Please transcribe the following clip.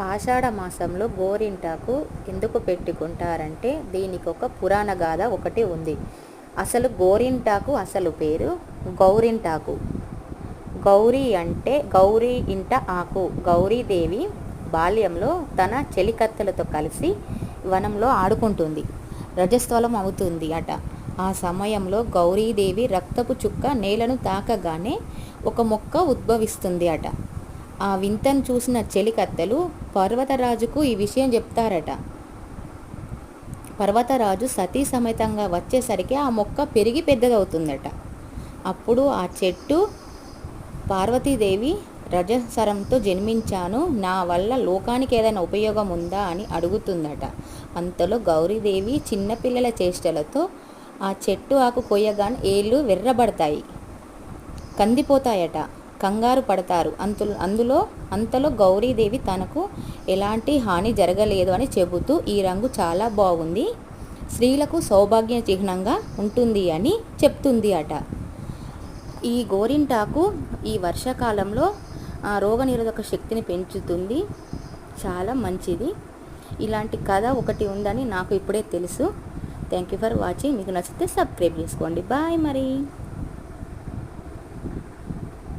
ఆషాఢ మాసంలో గోరింటాకు ఎందుకు పెట్టుకుంటారంటే దీనికి ఒక పురాణ గాథ ఒకటి ఉంది. అసలు గోరింటాకు అసలు పేరు? గౌరింటాకు. గౌరీ అంటే గౌరీ ఇంట ఆకు. గౌరీదేవి బాల్యంలో తన చెలికత్తెలతో కలిసి వనంలో ఆడుకుంటుంది. రజస్వలం అవుతుంది అట. ఆ సమయంలో గౌరీదేవి రక్తపు చుక్క నేలను తాకగానే ఒక మొక్క ఉద్భవిస్తుంది అట. ఆ వింతను చూసిన చెలికత్తెలు పర్వతరాజుకు ఈ విషయం చెప్తారట. పర్వతరాజు సతీ సమేతంగా వచ్చేసరికి ఆ మొక్క పెరిగి పెద్దదవుతుందట. అప్పుడు ఆ చెట్టు పార్వతీదేవి రజసరంతో జన్మించాను నా వల్ల లోకానికి ఏదైనా ఉపయోగం ఉందా అని అడుగుతుందట. అంతలో గౌరీదేవి చిన్నపిల్లల చేష్టలతో ఆ చెట్టు ఆకు కొయ్యగానే ఏళ్ళు వెర్రబడతాయి కందిపోతాయట. కంగారు పడతారు. అంతులు అందులో అంతలో గౌరీదేవి తనకు ఎలాంటి హాని జరగలేదు అని చెబుతూ ఈ రంగు చాలా బాగుంది. స్త్రీలకు సౌభాగ్య చిహ్నంగా ఉంటుంది అని చెప్తుంది అట. ఈ గోరింటాకు ఈ వర్షాకాలంలో ఆ రోగనిరోధక శక్తిని పెంచుతుంది. చాలా మంచిది. ఇలాంటి కథ ఒకటి ఉందని నాకు ఇప్పుడే తెలుసు. థ్యాంక్ యూ ఫర్ వాచింగ్ మీకు నచ్చితే సబ్స్క్రైబ్ చేసుకోండి. బాయ్ మరి.